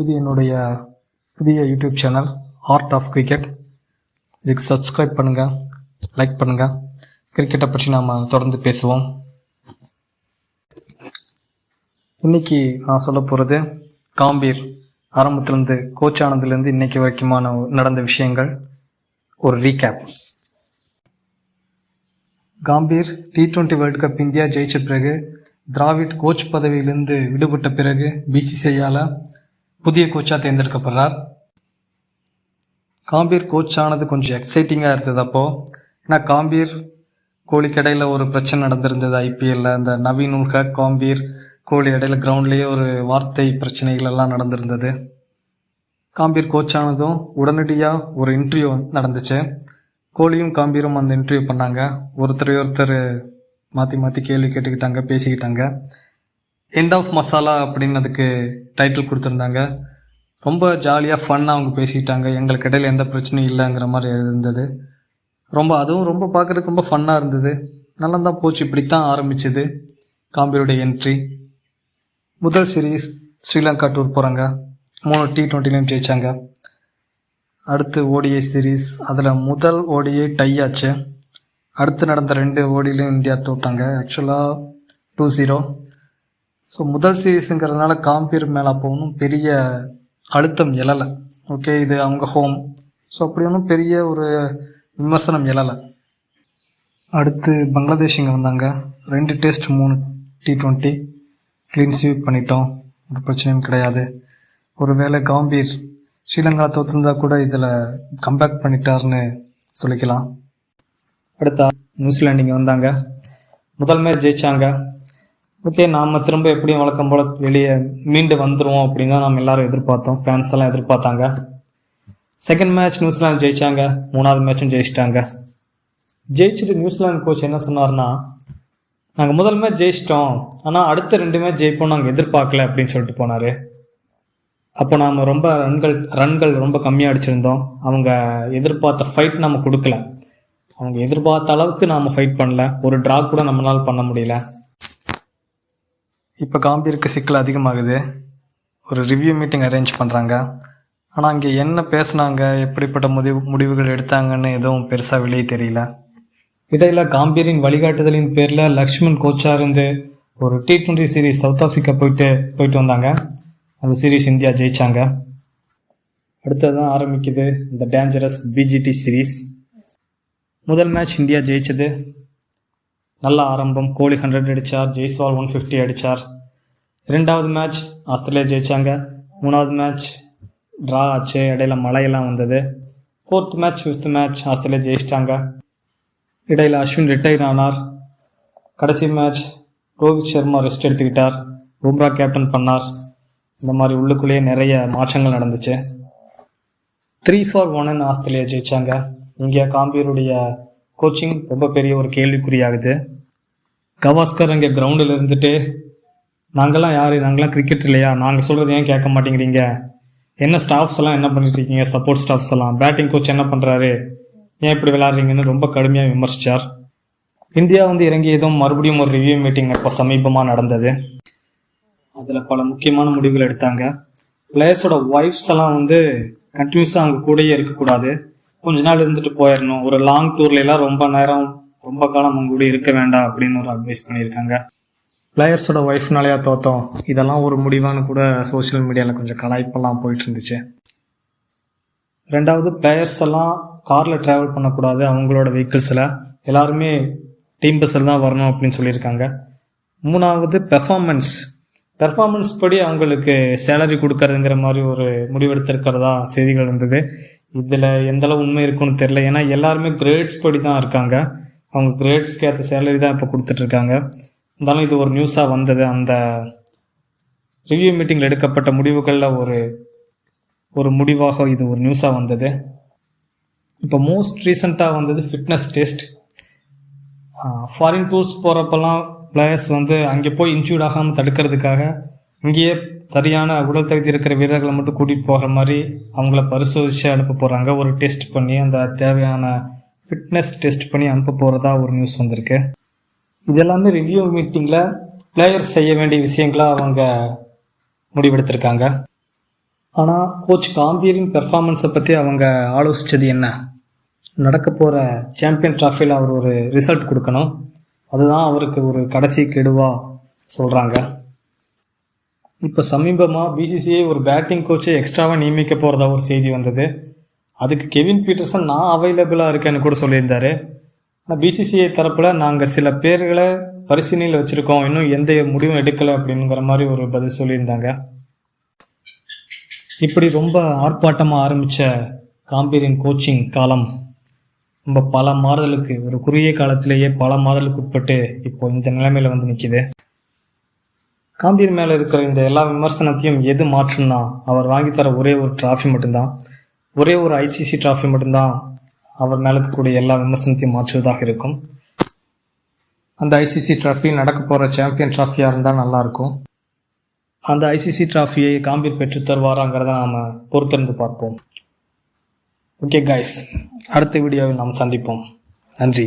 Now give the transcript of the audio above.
இது என்னுடைய புதிய YouTube channel art of cricket இதுக்கு சப்ஸ்கிரைப் பண்ணுங்கள் லைக் பண்ணுங்கள் கிரிக்கெட்டை பற்றி நாம் தொடர்ந்து பேசுவோம். இன்னைக்கு நான் சொல்ல போகிறது காம்பீர். ஆரம்பத்துலேருந்து கோச் ஆனதுலேருந்து இன்னைக்கு வரைக்குமான நடந்த விஷயங்கள். ஒரு recap Gambhir T twenty world cup India ஜெயிச்ச பிறகு திராவிட் கோச் பதவியிலிருந்து விடுபட்ட பிறகு பிசிசிஐயால் புதிய கோச்சாக தேர்ந்தெடுக்கப்படுறார். காம்பீர் கோச் ஆனது கொஞ்சம் எக்ஸைட்டிங்காக இருந்தது அப்போது ஏன்னா காம்பீர் கோலிக்கு இடையில ஒரு பிரச்சனை நடந்திருந்தது ஐபிஎல்ல அந்த நவீன் உல்ஹக் காம்பீர் கோழி இடையில கிரவுண்ட்லேயே ஒரு வார்த்தை பிரச்சனைகள் எல்லாம் நடந்திருந்தது. காம்பீர் கோச் ஆனதும் உடனடியாக ஒரு இன்டர்வியூ நடந்துச்சு. கோழியும் காம்பீரும் அந்த இன்டர்வியூ பண்ணாங்க. ஒருத்தரை ஒருத்தர் மாற்றி மாற்றி கேள்வி கேட்டுக்கிட்டாங்க பேசிக்கிட்டாங்க. எண்ட் ஆஃப் மசாலா அப்படின்னு அதுக்கு டைட்டில் கொடுத்துருந்தாங்க. ரொம்ப ஜாலியாக ஃபன்னாக அவங்க பேசிக்கிட்டாங்க. எங்களுக்கு இடையில் எந்த பிரச்சனையும் இல்லைங்கிற மாதிரி இருந்தது. ரொம்ப அதுவும் ரொம்ப பார்க்குறதுக்கு ரொம்ப ஃபன்னாக இருந்தது. நல்லா தான் போச்சு. இப்படித்தான் ஆரம்பிச்சது. காம்பீருடைய என்ட்ரி முதல் சீரீஸ் ஸ்ரீலங்கா டூர் போகிறாங்க மூணு டி ட்வெண்ட்டிலையும் ஜெயிச்சாங்க. அடுத்து ஓடிஐ சீரீஸ் அதில் முதல் ஓடிஐ டை ஆச்சு. அடுத்து நடந்த ரெண்டு ஓடிலையும் இந்தியா தோத்தாங்க. ஆக்சுவலாக டூ ஜீரோ ஸோ முதல் சீரீஸுங்கிறதுனால காம்பீர் மேலே அப்போ ஒன்றும் பெரிய அழுத்தம் எழலை. ஓகே இது அவங்க ஹோம் ஸோ அப்படி ஒன்றும் பெரிய ஒரு விமர்சனம் எழலை. அடுத்து பங்களாதேஷ் இங்கே வந்தாங்க. ரெண்டு டெஸ்ட் மூணு டி ட்வெண்ட்டி க்ளீன் ஸ்வீப் பண்ணிட்டோம். ஒரு பிரச்சனையும் கிடையாது. ஒருவேளை காம்பீர் ஸ்ரீலங்கா தோற்றுந்தா கூட இதில் கம்பேக் பண்ணிட்டாருன்னு சொல்லிக்கலாம். அடுத்தா நியூசிலாந்து இங்கே வந்தாங்க. முதல் மேட்ச் ஜெயிச்சாங்க. ஓகே நாம் திரும்ப எப்படியும் வழக்கம் போல் வெளியே மீண்டு வந்துடுவோம் அப்படின்னு தான் நம்ம எல்லாரும் எதிர்பார்த்தோம். ஃபேன்ஸ் எல்லாம் எதிர்பார்த்தாங்க. செகண்ட் மேட்ச் நியூசிலாந்து ஜெயிச்சாங்க. மூணாவது மேட்சும் ஜெயிச்சிட்டாங்க. ஜெயிச்சுட்டு நியூசிலாந்து கோச் என்ன சொன்னார்னா நாங்கள் முதல் மேட்ச் ஜெயிச்சிட்டோம். ஆனால் அடுத்த ரெண்டு மேட்ச் ஜெயிப்போம் நாங்கள் எதிர்பார்க்கல அப்படின்னு சொல்லிட்டு போனார். அப்போ நாம் ரொம்ப ரன்கள் ரன்கள் ரொம்ப கம்மியாக அடிச்சிருந்தோம். அவங்க எதிர்பார்த்த ஃபைட் நம்ம கொடுக்கல. அவங்க எதிர்பார்த்த அளவுக்கு நாம் ஃபைட் பண்ணல. ஒரு ட்ரா கூட நம்மளால் பண்ண முடியல. இப்போ காம்பீருக்கு சிக்கல் அதிகமாகுது. ஒரு ரிவ்யூ மீட்டிங் அரேஞ்ச் பண்ணுறாங்க ஆனால் அங்கே என்ன பேசுனாங்க எப்படிப்பட்ட முடிவு முடிவுகள் எடுத்தாங்கன்னு எதுவும் பெருசாக வெளியே தெரியல. இடையில காம்பீரின் வழிகாட்டுதலின் பேரில் லக்ஷ்மண் கோச்சா இருந்து ஒரு T twenty series South Africa போயிட்டு போயிட்டு வந்தாங்க. அந்த சீரீஸ் இந்தியா ஜெயிச்சாங்க. அடுத்ததான் ஆரம்பிக்குது இந்த டேஞ்சரஸ் பிஜிடி சீரீஸ் முதல் மேட்ச் இந்தியா ஜெயிச்சது. நல்ல ஆரம்பம். கோலி ஹண்ட்ரட் அடித்தார் ஜெய்ஸ்வால் ஒன் ஃபிஃப்டி அடித்தார் ரெண்டாவது மேட்ச் ஆஸ்திரேலியா ஜெயிச்சாங்க. மூணாவது மேட்ச் ட்ரா ஆச்சு. இடையில மழையெல்லாம் வந்தது. Fourth match fifth match Australia ஜெயிச்சிட்டாங்க. இடையில அஸ்வின் ரிட்டையர் ஆனார். கடைசி மேட்ச் ரோஹித் சர்மா ரெஸ்ட் எடுத்துக்கிட்டார். பும்ரா கேப்டன் பண்ணார். இந்த மாதிரி உள்ளுக்குள்ளேயே நிறைய மாற்றங்கள் நடந்துச்சு. த்ரீ ஃபார் ஒன்னு ஆஸ்திரேலியா ஜெயிச்சாங்க. இங்கே காம்பீருடைய கோச்சிங் ரொம்ப பெரிய ஒரு கேள்விக்குறியாகுது. கவாஸ்கர் அங்கே கிரவுண்டில் இருந்துட்டு நாங்கள்லாம் யார்? நாங்களாம் கிரிக்கெட் இல்லையா? நாங்கள் சொல்கிறது ஏன் கேட்க மாட்டேங்கிறீங்க? என்ன ஸ்டாஃப்ஸ் எல்லாம் என்ன பண்ணிட்டு இருக்கீங்க? சப்போர்ட் ஸ்டாஃப்ஸ் எல்லாம். பேட்டிங் கோச் என்ன பண்ணுறாரு ஏன் இப்படி விளையாடுறீங்கன்னு ரொம்ப கடுமையாக விமர்சித்தார் இந்தியா வந்து இறங்கியதும் மறுபடியும் ஒரு ரிவ்யூ மீட்டிங் இப்போ சமீபமாக நடந்தது. அதில் பல முக்கியமான முடிவுகள் எடுத்தாங்க. பிளேயர்ஸோட ஒய்ஃப்ஸ் எல்லாம் வந்து கண்டினியூஸாக அவங்க கூடயே இருக்கக்கூடாது. கொஞ்ச நாள் இருந்துட்டு போயிடணும் ஒரு லாங் டூர்ல எல்லாம் ரொம்ப நேரம் ரொம்ப காலம் அவங்க கூட இருக்க வேண்டாம் அப்படின்னு ஒரு அட்வைஸ் பண்ணியிருக்காங்க. பிளேயர்ஸோட ஒய்ஃப்னாலேயா தோத்தோம். இதெல்லாம் ஒரு முடிவான்னு கூட சோஷியல் மீடியாவில் கொஞ்சம் கலாய்ப்பெல்லாம் போயிட்டு இருந்துச்சு. ரெண்டாவது பிளேயர்ஸ் எல்லாம் காரில் ட்ராவல் பண்ணக்கூடாது. அவங்களோட வெஹிக்கிள்ஸில் எல்லாருமே டீம் பஸ்ஸில் தான் வரணும் அப்படின்னு சொல்லியிருக்காங்க. மூணாவது பெர்ஃபார்மன்ஸ் பெர்ஃபார்மன்ஸ் படி அவங்களுக்கு சேலரி கொடுக்கறதுங்கிற மாதிரி ஒரு முடிவெடுத்திருக்கிறதா செய்திகள் இருந்தது இதில் எந்தளவு உண்மை இருக்குன்னு தெரில ஏன்னா எல்லாருமே கிரேட்ஸ் படி தான் இருக்காங்க. அவங்க கிரேட்ஸ்க்கு ஏற்ற சேலரி தான் இப்போ கொடுத்துட்ருக்காங்க. இருந்தாலும் இது ஒரு நியூஸாக வந்தது. அந்த ரிவ்யூ மீட்டிங்கில் எடுக்கப்பட்ட முடிவுகளில் ஒரு ஒரு முடிவாக இது ஒரு நியூஸாக வந்தது. இப்போ மோஸ்ட் ரீசண்டாக வந்தது ஃபிட்னஸ் டெஸ்ட் ஃபாரின் டூர்ஸ் போகிறப்பெல்லாம் பிளேயர்ஸ் வந்து அங்கே போய் இன்ஜூர்ட் ஆகாமல் தடுக்கிறதுக்காக இங்கேயே சரியான உடல் தகுதி இருக்கிற வீரர்களை மட்டும் கூட்டிகிட்டு போகிற மாதிரி அவங்கள பரிசோதித்து அனுப்ப போகிறாங்க ஒரு டெஸ்ட் பண்ணி அந்த தேவையான ஃபிட்னஸ் டெஸ்ட் பண்ணி அனுப்ப போகிறதா ஒரு நியூஸ் வந்திருக்கு. இதெல்லாமே ரிவ்யூ மீட்டிங்கில் பிளேயர்ஸ் செய்ய வேண்டிய விஷயங்களாக அவங்க முடிவெடுத்திருக்காங்க. ஆனால் கோச் காம்பீரின் பெர்ஃபார்மன்ஸை பற்றி அவங்க ஆலோசித்தது என்ன? நடக்க போகிற சாம்பியன் ட்ராஃபியில் அவர் ஒரு ரிசல்ட் கொடுக்கணும். அதுதான் அவருக்கு ஒரு கடைசி கெடுவா சொல்கிறாங்க இப்போ சமீபமாக பிசிசிஐ ஒரு பேட்டிங் கோச்சை எக்ஸ்ட்ராவாக நியமிக்க போகிறதா ஒரு செய்தி வந்தது. அதுக்கு கெவின் பீட்டர்சன் நான் அவைலபிளாக இருக்கேன்னு கூட சொல்லியிருந்தாரு. ஆனால் பிசிசிஐ தரப்பில் நாங்கள் சில பேர்களை பரிசீலனையில் வச்சுருக்கோம். இன்னும் எந்த முடிவும் எடுக்கலை அப்படிங்கிற மாதிரி ஒரு பதில் சொல்லியிருந்தாங்க. இப்படி ரொம்ப ஆர்ப்பாட்டமாக ஆரம்பித்த காம்பீரின் கோச்சிங் காலம் ரொம்ப பல மாறுதலுக்கு ஒரு குறுகிய காலத்திலேயே பல மாறுதலுக்கு உட்பட்டு இப்போ இந்த நிலைமையில் வந்து நிற்கிது காம்பீர் மேலே இருக்கிற இந்த எல்லா விமர்சனத்தையும் எது மாற்றும்னா அவர் வாங்கித்தர தர ஒரே ஒரு டிராஃபி மட்டும்தான். ஒரே ஒரு ஐசிசி டிராஃபி மட்டும்தான் அவர் மேலே இருக்கக்கூடிய எல்லா விமர்சனத்தையும் மாற்றுவதாக இருக்கும். அந்த ஐசிசி டிராஃபி நடக்க போகிற சாம்பியன் டிராஃபியாக இருந்தால் நல்லாயிருக்கும். அந்த ஐசிசி டிராஃபியை காம்பீர் பெற்று தருவாராங்கிறத நாம் பொறுத்திருந்து பார்ப்போம். ஓகே காய்ஸ் அடுத்த வீடியோவில் நாம் சந்திப்போம். நன்றி.